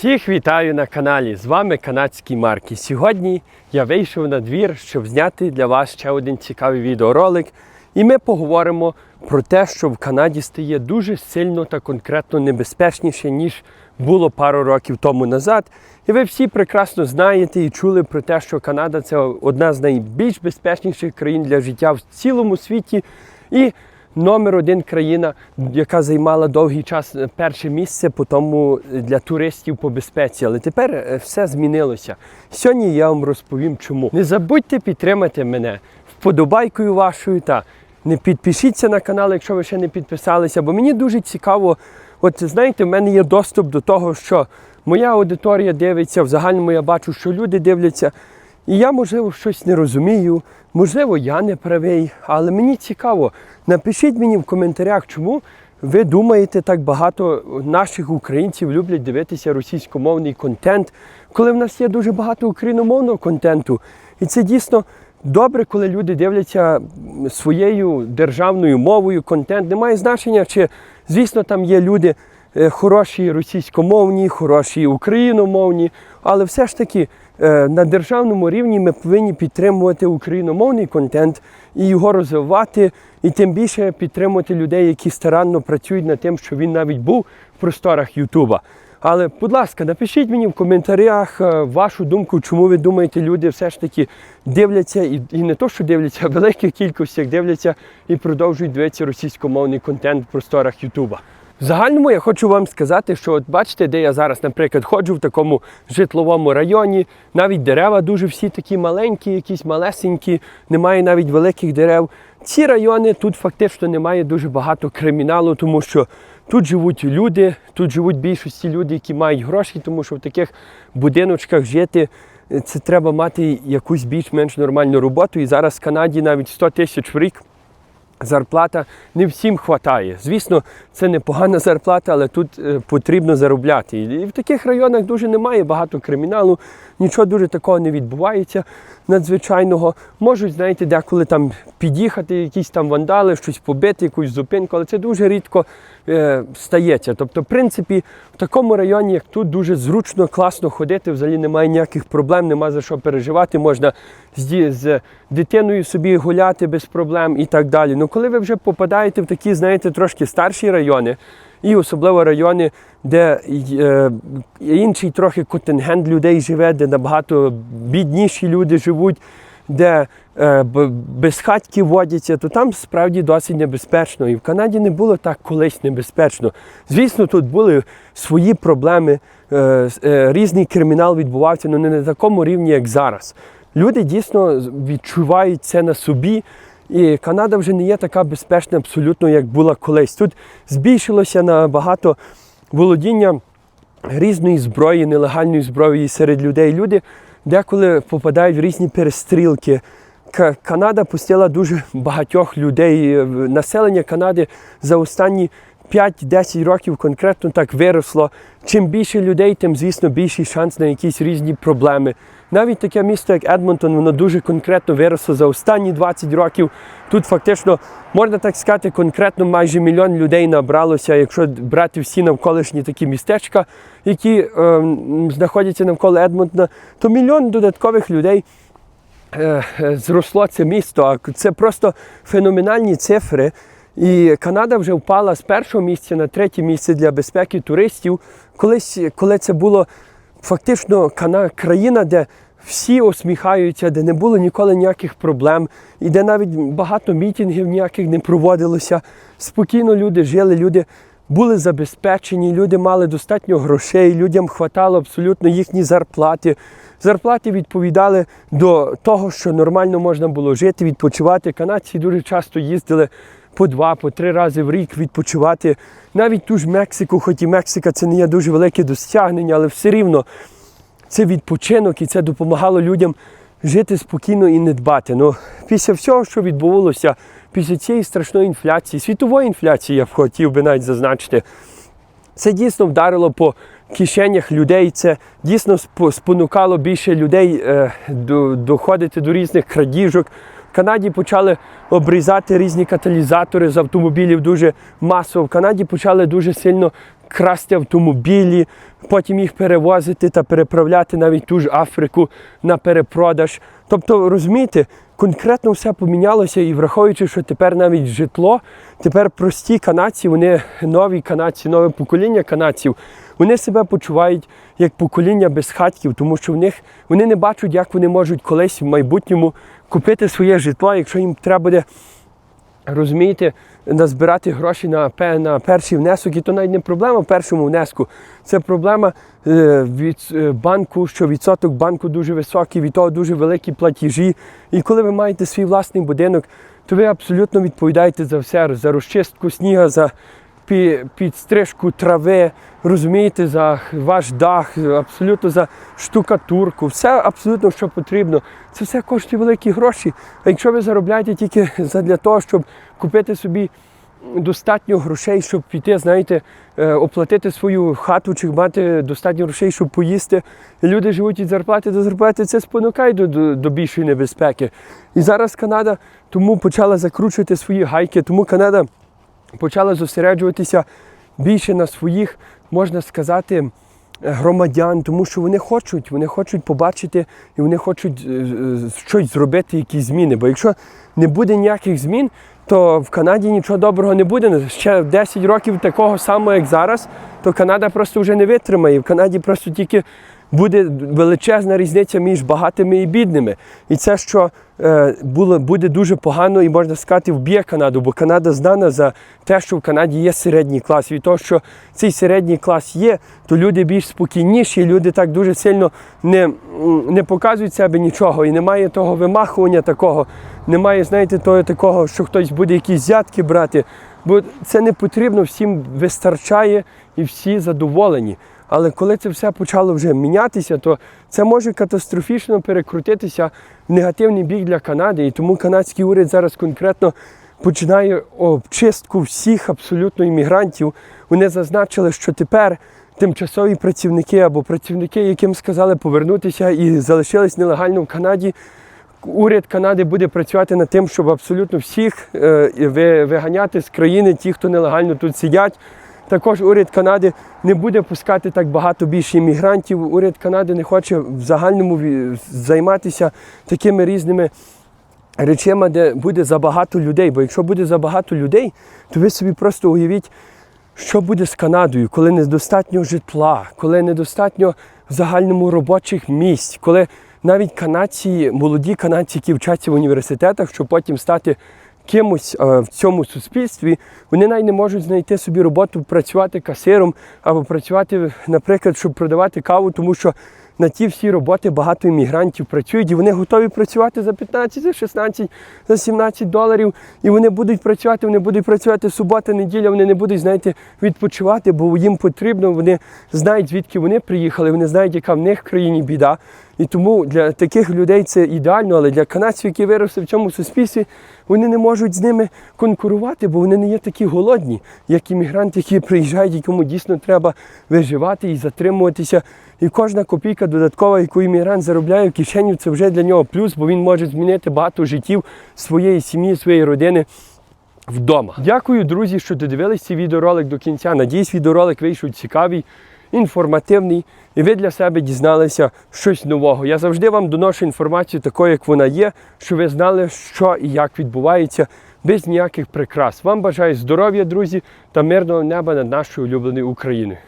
Всіх вітаю на каналі. З вами канадські марки. Сьогодні я вийшов на двір, щоб зняти для вас ще один цікавий відеоролик. І ми поговоримо про те, що в Канаді стає дуже сильно та конкретно небезпечніше, ніж було пару років тому назад. І ви всі прекрасно знаєте і чули про те, що Канада це одна з найбільш безпечніших країн для життя в цілому світі. І номер один країна, яка займала довгий час е, перше місце по тому е, для туристів по безпеці. Але тепер е, все змінилося. Сьогодні я вам розповім, чому. Не забудьте підтримати мене вподобайкою вашою та не підпишіться на канал, якщо ви ще не підписалися, бо мені дуже цікаво. От знаєте, в мене є доступ до того, що моя аудиторія дивиться, в загальному я бачу, що люди дивляться. І я, можливо, щось не розумію, можливо, я не правий, але мені цікаво. Напишіть мені в коментарях, чому ви думаєте, так багато наших українців люблять дивитися російськомовний контент, коли в нас є дуже багато україномовного контенту. І це дійсно добре, коли люди дивляться своєю державною мовою контент. Немає значення, чи, звісно, там є люди е, хороші російськомовні, хороші україномовні, але все ж таки на державному рівні ми повинні підтримувати україномовний контент і його розвивати, і тим більше підтримувати людей, які старанно працюють над тим, що він навіть був в просторах Ютуба. Але, будь ласка, напишіть мені в коментарях е, вашу думку, чому ви думаєте, люди все ж таки дивляться і, і не то, що дивляться, а великих кількостях дивляться і продовжують дивитися російськомовний контент в просторах Ютуба. В загальному я хочу вам сказати, що от бачите, де я зараз, наприклад, ходжу в такому житловому районі, навіть дерева дуже всі такі маленькі, якісь малесенькі, немає навіть великих дерев. Ці райони тут фактично немає дуже багато криміналу, тому що тут живуть люди, тут живуть більшості люди, які мають гроші, тому що в таких будиночках жити е, це треба мати якусь більш-менш нормальну роботу. І зараз в Канаді навіть 100 тисяч в рік зарплата не всім вистачає. Звісно, це непогана зарплата, але тут е, потрібно заробляти. І в таких районах дуже немає багато криміналу, нічого дуже такого не відбувається надзвичайного. Можуть, знаєте, деколи там під'їхати, якісь там вандали, щось побити, якусь зупинку, але це дуже рідко е, стається. Тобто, в принципі, в такому районі, як тут, дуже зручно, класно ходити, взагалі немає ніяких проблем, нема за що переживати. Можна з, з дитиною собі гуляти без проблем і так далі. Ну, коли ви вже попадаєте в такі, знаєте, трошки старші райони, і особливо райони, де е, інший трохи контингент людей живе, де набагато бідніші люди живуть, де е, безхатьки водяться, то там справді досить небезпечно. І в Канаді не було так колись небезпечно. Звісно, тут були свої проблеми, е, е, різний кримінал відбувався, але не на такому рівні, як зараз. Люди дійсно відчувають це на собі. І Канада вже не є така безпечна абсолютно, як була колись. Тут збільшилося набагато володіння різної зброї, нелегальної зброї серед людей. Люди деколи попадають в різні перестрілки. Канада пустила дуже багатьох людей. Е, Населення Канади за останні 5-10 років конкретно так виросло. Чим більше людей, тим, звісно, більший шанс на якісь різні проблеми. Навіть таке місто, як Едмонтон, воно дуже конкретно виросло за останні 20 років. Тут фактично, можна так сказати, конкретно майже мільйон людей набралося, якщо брати всі навколишні такі містечка, які ем, знаходяться навколо Едмонтона, то мільйон додаткових людей е, е, зросло це місто. Це просто феноменальні цифри. І Канада вже впала з першого місця на третє місце для безпеки туристів. Колись, коли це було фактично країна, де всі усміхаються, де не було ніколи ніяких проблем, і де навіть багато мітингів ніяких не проводилося. Спокійно люди жили, люди були забезпечені, люди мали достатньо грошей, людям хватало абсолютно їхні зарплати. Зарплати відповідали до того, що нормально можна було жити, відпочивати. Канадці дуже часто їздили по два, по три рази в рік відпочивати. Навіть ту ж Мексику, хоч і Мексика це не є дуже велике досягнення, але все рівно це відпочинок і це допомагало людям жити спокійно і не дбати. Ну, після всього, що відбувалося, після цієї страшної інфляції, світової інфляції, я б хотів би навіть зазначити, це дійсно вдарило по кишенях людей. Це дійсно спонукало більше людей е, до, доходити до різних крадіжок. Канаді почали обрізати різні каталізатори з автомобілів дуже масово. В Канаді почали дуже сильно красти автомобілі, потім їх перевозити та переправляти навіть ту ж Африку на перепродаж. Тобто, розумієте, конкретно все помінялося і враховуючи, що тепер навіть житло, тепер прості канадці, вони нові канадці, нове покоління канадців, вони себе почувають як покоління безхатків, тому що в них вони не бачать, як вони можуть колись в майбутньому купити своє житло, якщо їм треба буде розумієте, назбирати гроші на, на перший внесок, і то навіть не проблема в першому внеску. Це проблема е, від е, банку, що відсоток банку дуже високий, від того дуже великі платежі. І коли ви маєте свій власний будинок, то ви абсолютно відповідаєте за все, за розчистку сніга, за пі- підстрижку трави, розумієте, за ваш дах, абсолютно за штукатурку, все абсолютно, що потрібно. Це все коштує великі гроші. А якщо ви заробляєте тільки для того, щоб купити собі достатньо грошей, щоб піти, знаєте, е, оплатити свою хату чи мати достатньо грошей, щоб поїсти. Люди живуть від зарплати до зарплати, це спонукає до, до, до більшої небезпеки. І зараз Канада тому почала закручувати свої гайки, тому Канада почала зосереджуватися більше на своїх, можна сказати, громадян, тому що вони хочуть, вони хочуть побачити і вони хочуть е, е, щось зробити, якісь зміни. Бо якщо не буде ніяких змін, то в Канаді нічого доброго не буде. Ще 10 років такого самого, як зараз, то Канада просто вже не витримає. В Канаді просто тільки буде величезна різниця між багатими і бідними. І це, що е, було, буде дуже погано і можна сказати, вб'є Канаду, бо Канада знана за те, що в Канаді є середній клас. І того, що цей середній клас є, то люди більш спокійніші, люди так дуже сильно не, не показують себе нічого. І немає того вимахування такого, немає, знаєте, того такого, що хтось буде якісь взятки брати. Бо це не потрібно, всім вистачає і всі задоволені. Але коли це все почало вже мінятися, то це може катастрофічно перекрутитися в негативний бік для Канади. І тому канадський уряд зараз конкретно починає обчистку всіх абсолютно іммігрантів. Вони зазначили, що тепер тимчасові працівники або працівники, яким сказали повернутися і залишились нелегально в Канаді. Уряд Канади буде працювати над тим, щоб абсолютно всіх е, ви- виганяти з країни, ті, хто нелегально тут сидять. Також уряд Канади не буде пускати так багато більше іммігрантів. Уряд Канади не хоче в загальному займатися такими різними речами, де буде забагато людей. Бо якщо буде забагато людей, то ви собі просто уявіть, що буде з Канадою, коли недостатньо житла, коли недостатньо в загальному робочих місць, коли навіть канадці, молоді канадці, які вчаться в університетах, щоб потім стати кимось е, в цьому суспільстві, вони навіть не можуть знайти собі роботу, працювати касиром або працювати, наприклад, щоб продавати каву, тому що на ті всі роботи багато іммігрантів працюють, і вони готові працювати за 15, за 16, за 17 доларів. І вони будуть працювати, вони будуть працювати субота, неділя, вони не будуть, знаєте, відпочивати, бо їм потрібно, вони знають, звідки вони приїхали, вони знають, яка в них в країні біда. І тому для таких людей це ідеально, але для канадців, які виросли в цьому суспільстві, вони не можуть з ними конкурувати, бо вони не є такі голодні, як іммігранти, які приїжджають, якому дійсно треба виживати і затримуватися. І кожна копійка додаткова, яку іммігрант заробляє в кишеню, це вже для нього плюс, бо він може змінити багато життів своєї сім'ї, своєї родини вдома. Дякую, друзі, що додивились цей відеоролик до кінця. Надіюсь, відеоролик вийшов цікавий, інформативний, і ви для себе дізналися щось нового. Я завжди вам доношу інформацію такою, як вона є, щоб ви знали, що і як відбувається. Без ніяких прикрас. Вам бажаю здоров'я, друзі, та мирного неба над нашою улюбленою Україною.